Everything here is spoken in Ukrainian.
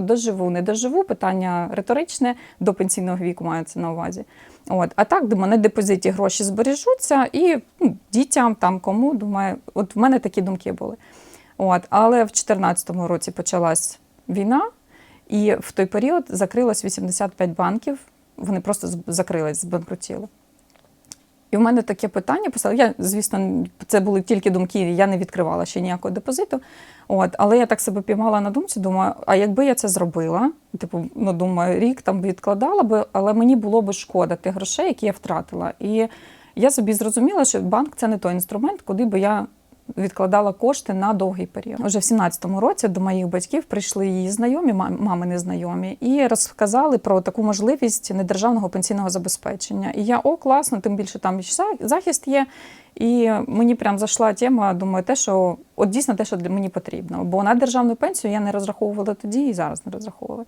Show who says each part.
Speaker 1: Доживу, не доживу, питання риторичне, до пенсійного віку мається на увазі. От. А так, думаю, на депозиті гроші збережуться і ну, дітям, там кому, думаю, от в мене такі думки були. От. Але в 2014 році почалась війна, і в той період закрилось 85 банків, вони просто закрились, збанкрутіли. І в мене таке питання поставили. Я, звісно, це були тільки думки, я не відкривала ще ніякого депозиту. От, але я так себе піймала на думці, думаю, а якби я це зробила, типу, ну думаю, рік там відкладала би, але мені було би шкода тих грошей, які я втратила. І я собі зрозуміла, що банк це не той інструмент, куди би я відкладала кошти на довгий період. Уже в 17-му році до моїх батьків прийшли її знайомі, мам- мами незнайомі, і розказали про таку можливість недержавного пенсійного забезпечення. І я о, класно, тим більше там захист є. І мені прям зайшла тема, думаю, те, що от дійсно те, що мені потрібно. Бо на державну пенсію я не розраховувала тоді і зараз не розраховую.